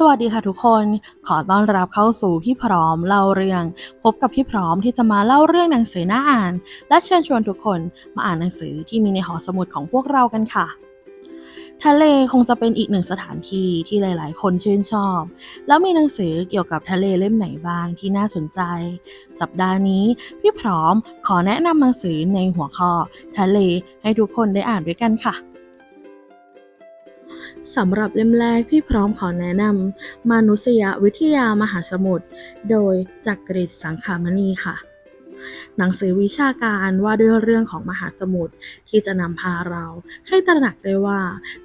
สวัสดีค่ะทุกคน ขอต้อนรับเข้าสู่พี่พร้อมเล่าเรื่อง พบกับพี่พร้อมที่จะมาเล่าเรื่องหนังสือน่าอ่าน และเชิญชวนทุกคนมาอ่านหนังสือที่มีในหอสมุดของพวกเรากันค่ะ ทะเลคงจะเป็นอีกหนึ่งสถานที่ที่หลาย ๆ คนชื่นชอบ แล้วมีหนังสือเกี่ยวกับทะเลเล่มไหนบ้างที่น่าสนใจ สัปดาห์นี้พี่พร้อมขอแนะนำหนังสือในหัวข้อ ทะเลให้ทุกคนได้อ่านด้วยกันค่ะ สำหรับเล่มแรกพี่พร้อมขอแนะนำมนุษยวิทยามหาสมุทรโดยจักริดสังขามณีค่ะ หนังสือวิชาการว่าด้วยเรื่องของมหาสมุทรที่จะนำพาเราให้ตระหนักได้ว่า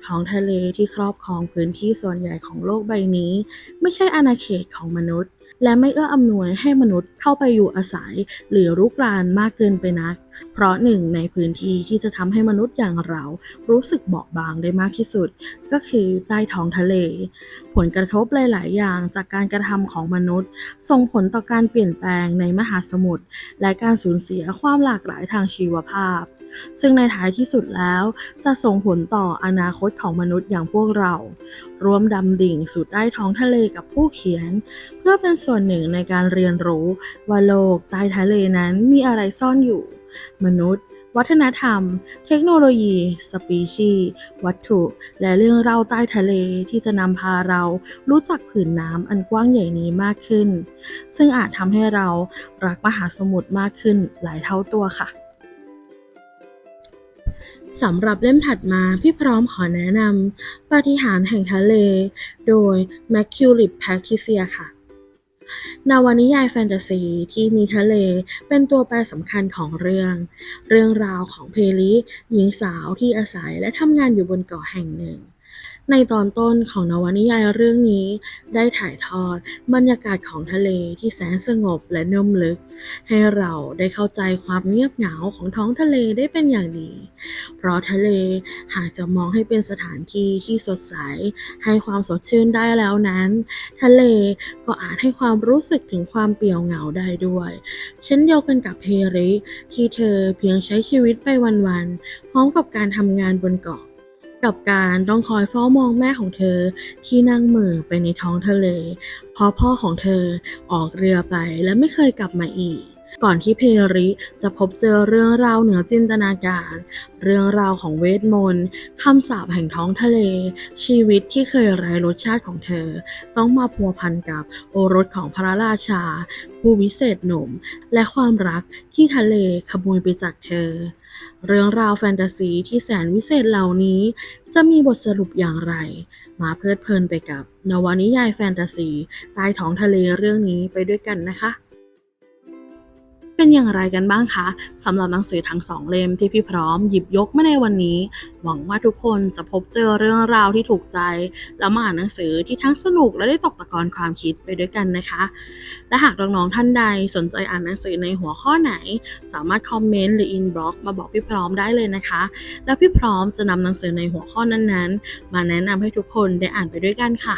ท้องทะเลที่ครอบครองพื้นที่ส่วนใหญ่ของโลกใบนี้ ไม่ใช่อาณาเขตของมนุษย์ และไม่เอื้ออำนวยให้มนุษย์เข้าไปอยู่อาศัย หรือรุกรานมากเกินไปนัก เพราะหนึ่งในพื้นที่ที่จะทำให้มนุษย์อย่างเรารู้สึกเบาบางได้มากที่สุด ก็คือใต้ท้องทะเล ผลกระทบหลาย ๆ อย่างจากการกระทำของมนุษย์ ส่งผลต่อการเปลี่ยนแปลงในมหาสมุทรและการสูญเสียความหลากหลายทางชีวภาพ ซึ่งในท้ายที่สุดแล้วจะส่งผลต่ออนาคตของมนุษย์อย่างพวกเรา ร่วมดำดิ่งสู่ใต้ท้องทะเลกับผู้เขียน เพื่อเป็นส่วนหนึ่งในการเรียนรู้ว่าโลกใต้ทะเลนั้นมีอะไรซ่อนอยู่ มนุษย์ วัฒนธรรม เทคโนโลยี สปีชีส์วัตถุ และเรื่องเล่าใต้ทะเลที่จะนำพาเรารู้จักผืนน้ำอันกว้างใหญ่นี้มากขึ้น ซึ่งอาจทำให้เรารักมหาสมุทรมากขึ้นหลายเท่าตัวค่ะสำหรับเล่มถัดมาพี่พร้อมขอแนะนำปาฏิหาริย์แห่งทะเล โดย m a c u l i p p a t r i c i a ค่ะ นวนิยายแฟนตาซีที่มีทะเลเป็นตัวแปรสำคัญของเรื่อง เรื่องราวของเพลิหญิงสาวที่อาศัยและทำงานอยู่บนเกาะแห่งหนึ่ง ในตอนต้นของนวนิยายเรื่องนี้ ได้ถ่ายทอดบรรยากาศของทะเลที่แสนสงบและนุ่มลึก ให้เราได้เข้าใจความเงียบเหงาของท้องทะเลได้เป็นอย่างดี เพราะทะเลหากจะมองให้เป็นสถานที่ที่สดใส ให้ความสดชื่นได้แล้วนั้น ทะเลก็อาจให้ความรู้สึกถึงความเปลี่ยวเหงาได้ด้วย เช่นเดียวกันกับเพริที่เธอเพียงใช้ชีวิตไปวันๆพร้อมกับการทำงานบนเกาะ กับการต้องคอยเฝ้ามองแม่ของเธอที่นั่งเหม่อไปในท้องทะเลเพราะพ่อของเธอออกเรือไปและไม่เคยกลับมาอีก ก่อนที่เพริจะพบเจอเรื่องราวเหนือจินตนาการ เรื่องราวของเวทมนต์คำสาปแห่งท้องทะเล ชีวิตที่เคยไร้รสชาติของเธอ ต้องมาพัวพันกับโอรสของพระราชา ผู้วิเศษหนุ่ม และความรักที่ทะเลขโมยไปจากเธอ เรื่องราวแฟนตาซีที่แสนวิเศษเหล่านี้ จะมีบทสรุปอย่างไร มาเพลิดเพลินไปกับนวนิยายแฟนตาซีใต้ท้องทะเลเรื่องนี้ไปด้วยกันนะคะ เป็นอย่างไรกันบ้างคะสำหรับหนังสือทั้งสองเล่มที่พี่พร้อมหยิบยกมาในวันนี้ หวังว่าทุกคนจะพบเจอเรื่องราวที่ถูกใจ แล้วมาอ่านหนังสือที่ทั้งสนุกและได้ตกตะกอนความคิดไปด้วยกันนะคะ และหากน้องๆท่านใดสนใจอ่านหนังสือในหัวข้อไหน สามารถคอมเมนต์หรืออินบล็อกมาบอกพี่พร้อมได้เลยนะคะ แล้วพี่พร้อมจะนำหนังสือในหัวข้อนั้นๆ มาแนะนำให้ทุกคนได้อ่านไปด้วยกันค่ะ